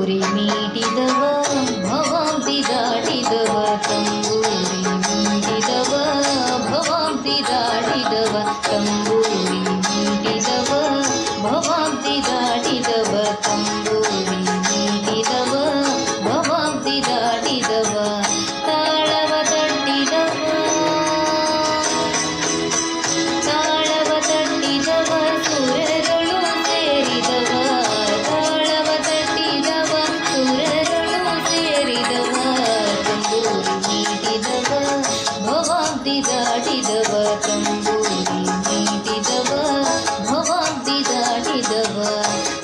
ತಂಬೂರಿ ಮೀಡಿದವ ಭವಾಂತಿ ದಾಟಿದವ ತಂಬೂರಿ ಮೀಡಿದವ ಭವಾಂತಿ ದಾಟಿದವ ತಂಬೂರಿ ಮೀಡಿದವ ಭವಾಂತಿ ದಾಟಿದವ ತಂಬೂರಿ ಮೀಡಿದವ ಭವಾಂತಿ ದಾಟಿ ಭವಾಬ್ದಿ ದಾಟಿದವ ತಂಬೂರಿ ನೀಡಿದವ ಭವಾಬ್ದಿ ದಾಟಿದವ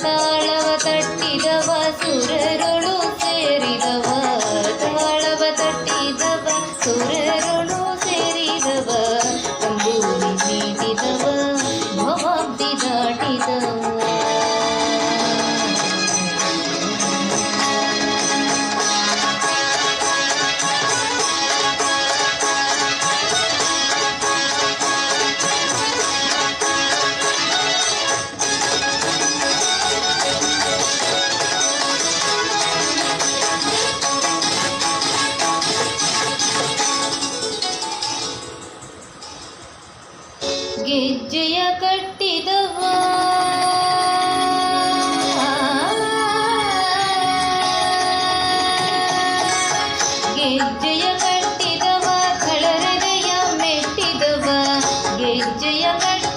ತಾಳವ ತಟ್ಟಿದವ ಸುರರುಳು ಗೆಜ್ಜೆಯ ಕಟ್ಟಿದವ. ಗೆಜ್ಜೆಯ ಕಟ್ಟಿದವ ಖಳರದೆಯ ಮೆಟ್ಟಿದವ. ಗೆಜ್ಜೆಯ ಕಟ್ಟಿದವ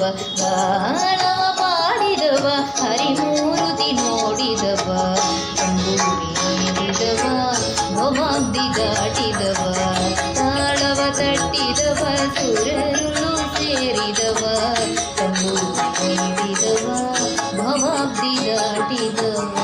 ಮಾಡಿದವ ಗಾನ ಮಾಡಿದವ ಹರಿಮೂರುತಿ ನೋಡಿದವ. ಕಂಡು ನೀಡಿದವ ಮೊಮ್ಮಗ್ದಿ ದಾಟಿದವ. ತಾಳವ ತಟ್ಟಿದವ, ಸುರರುಳು ಸೇರಿದವ. ಕಂಡು ನೀಡಿದವ ಮೊಮ್ಮಗ್ದಿ ದಾಟಿದವ.